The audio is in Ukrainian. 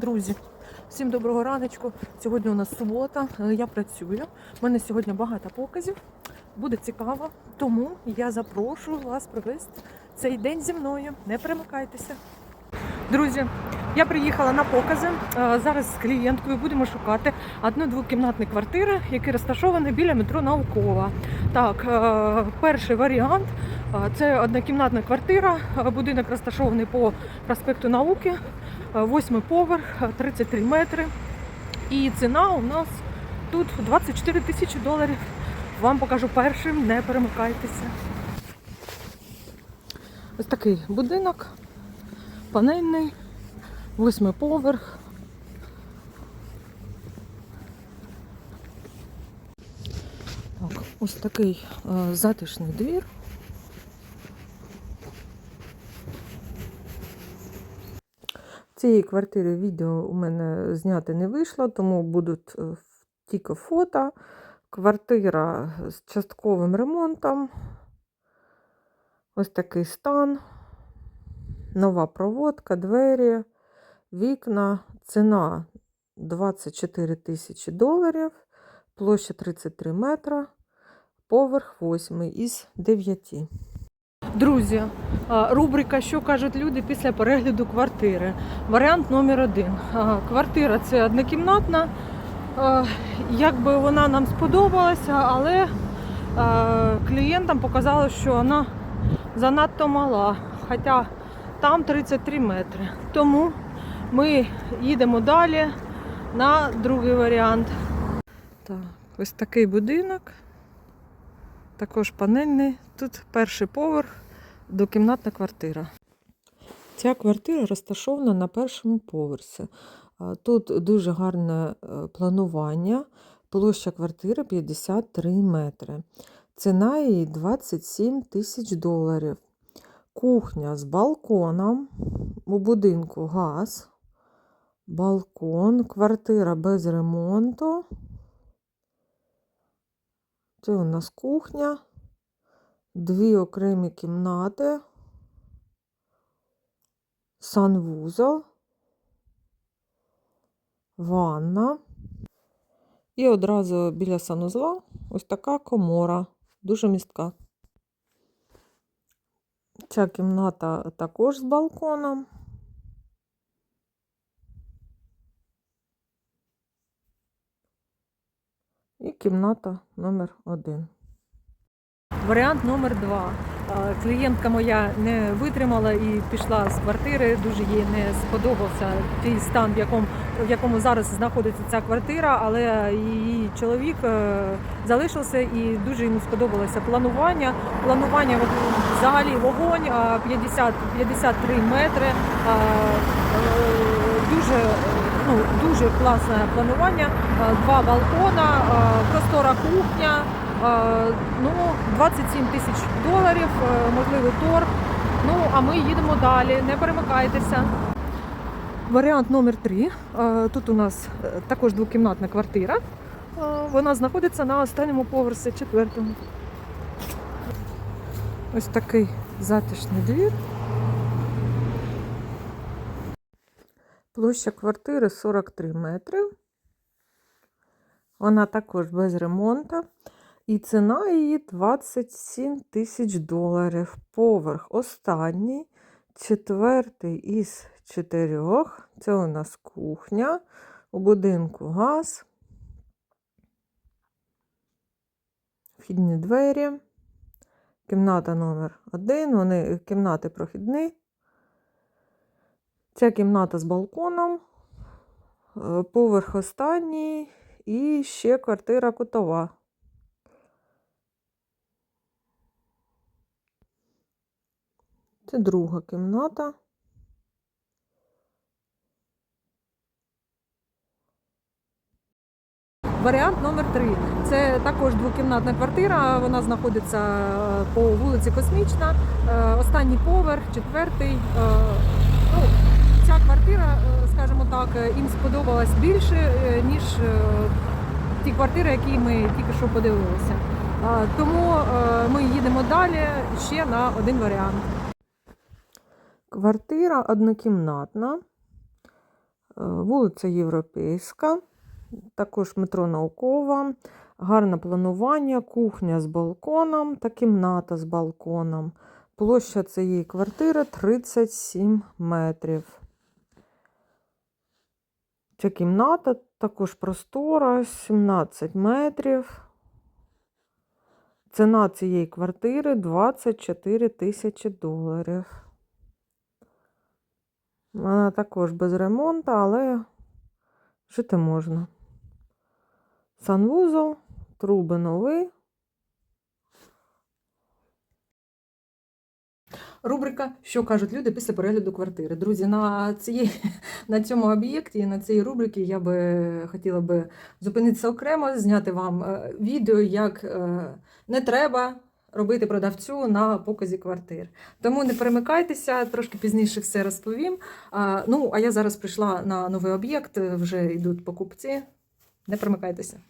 Друзі, всім доброго раночку. Сьогодні у нас субота, е, я працюю. У мене сьогодні багато показів. Буде цікаво, тому я запрошую вас провести цей день зі мною. Не перемикайтеся. Друзі, я приїхала на покази. Е, Зараз з клієнткою будемо шукати одну двокімнатні квартири, які розташовані біля метро Наукова. Так, е, перший варіант це однокімнатна квартира. Будинок розташований по проспекту Науки. Восьмий поверх, е, 33 метри. І ціна у нас тут 24 тисячі доларів. Вам покажу першим, не перемикайтеся. Ось такий будинок, панельний, восьмий поверх. Так, ось такий е, затишний двір. Цієї квартири відео у мене зняти не вийшло, тому будуть е, тільки фото. Квартира з частковим ремонтом. Ось такий стан. Нова проводка, двері, вікна. Ціна 24 тисячі доларів, площа 33 метра, поверх 8 із 9. Друзі, рубрика Що кажуть люди після перегляду квартири. Варіант номер один. Квартира це однокімнатна. А, Якби вона нам сподобалася, але клієнтам показало, що вона занадто мала. Хоча там 33 метри. Тому ми їдемо далі на другий варіант. Так, ось такий будинок. Також панельний. Тут перший поверх, двокімнатна квартира. Ця квартира розташована на першому поверсі. Тут дуже гарне е, планування. Площа квартири 53 метри. Ціна її 27 тисяч доларів. Кухня з балконом. У будинку газ. Балкон, квартира без ремонту. Це у нас кухня, дві окремі кімнати, санвузол, ванна. І одразу біля санузла ось така комора, дуже містка. Ця кімната також з балконом. І кімната номер один. Варіант номер два. Е, Клієнтка моя не витримала і пішла з квартири. Дуже їй не сподобався той стан, в якому, в якому зараз знаходиться ця квартира, але її чоловік е, залишився і дуже йому сподобалося планування. Планування взагалі вогонь а, 50, 53 метри. е, Дуже ну, дуже класне планування. Два балкона, простора кухня. Е, Ну, 27 тисяч доларів, е, можливий торг. Ну, а ми їдемо далі. Не перемикайтеся. Варіант номер три. Е, Тут у нас також двокімнатна квартира. Вона знаходиться на останньому поверсі четвертому. Ось такий затишний двір. Площа квартири 43 метри. Вона також без ремонту. І ціна її 27 тисяч доларів. Поверх останній, четвертий із чотирьох. Це у нас кухня. У будинку газ. Вхідні двері. Кімната номер один. Вони кімнати прохідні. Ця кімната з балконом, е, поверх останній і ще квартира кутова. Це друга кімната. Варіант номер три. Це також двокімнатна квартира. Вона знаходиться е, по вулиці Космічна. Е, Останній поверх, четвертий. Е, Ну, ця квартира, скажімо так, їм сподобалась більше, ніж ті квартири, які ми тільки що подивилися. Тому ми їдемо далі ще на один варіант. Квартира однокімнатна. вулиця Європейська, також метро Наукова, гарне планування, кухня з балконом та кімната з балконом. Площа цієї квартири 37 метрів. Ця кімната також простора, 17 метрів. Ціна цієї квартири 24 тисячі доларів. Вона також без ремонту, але жити можна. Санвузол, труби нові. Рубрика Що кажуть люди після перегляду квартири. Друзі, на, цієї, на цьому об'єкті, і на цій рубриці я би хотіла би зупинитися окремо, зняти вам е, відео, як е, не треба робити продавцю на показі квартир. Тому не перемикайтеся, трошки пізніше все розповім. А, ну, а я зараз прийшла на новий об'єкт, вже йдуть покупці. Не перемикайтеся.